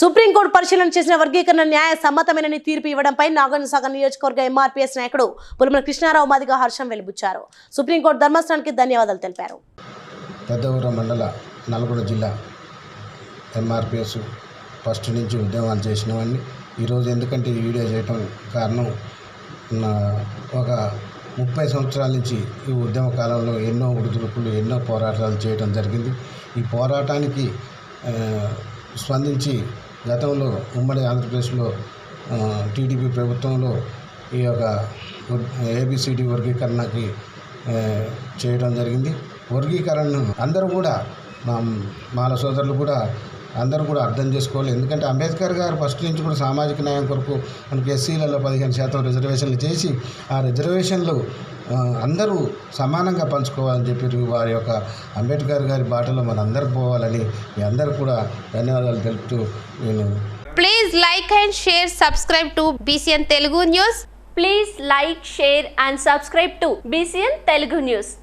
Supreme court పరిశీలన చేసిన వర్గీకరణ న్యాయ సమ్మతమైనని తీర్పు ఇవ్వడంపై నాగార్జునసాగర్ నియోజకవర్గ ఎంఆర్పీఎస్ నాయకుడు పులిమల కృష్ణారావు మాదిగా హర్షం వెలిబుచ్చారు. సుప్రీంకోర్టు ధర్మస్థానానికి ధన్యవాదాలు తెలిపారు. పెద్దవరం మండల నల్గొండ జిల్లా ఎంఆర్పిఎస్ ఫస్ట్ నుంచి ఉద్యమాలు చేసినవన్నీ ఈరోజు ఎందుకంటే ఈ వీడియో చేయటం కారణం నా ఒక ముప్పై సంవత్సరాల నుంచి ఈ ఉద్యమ కాలంలో ఎన్నో ఉడుదుడుకులు ఎన్నో పోరాటాలు చేయడం జరిగింది. ఈ పోరాటానికి స్పందించి గతంలో ఉమ్మడి ఆంధ్రప్రదేశ్లో టీడీపీ ప్రభుత్వంలో ఈ యొక్క ఏబిసిడి వర్గీకరణకి చేయడం జరిగింది. వర్గీకరణను అందరూ కూడా మా మాల సోదరులు కూడా అందరూ కూడా అర్థం చేసుకోవాలి. ఎందుకంటే అంబేద్కర్ గారు ఫస్ట్ నుంచి కూడా సామాజిక న్యాయం కొరకు మనకి ఎస్సీలలో పదిహేను శాతం రిజర్వేషన్లు చేసి ఆ రిజర్వేషన్లు అందరూ సమానంగా పంచుకోవాలని చెప్పి వారి యొక్క అంబేద్కర్ గారి బాటలో మనందరూ పోవాలని మీ అందరూ కూడా ధన్యవాదాలు తెలుపుతూ నేను please like and share subscribe to BCN Telugu news please like share and subscribe to BCN Telugu news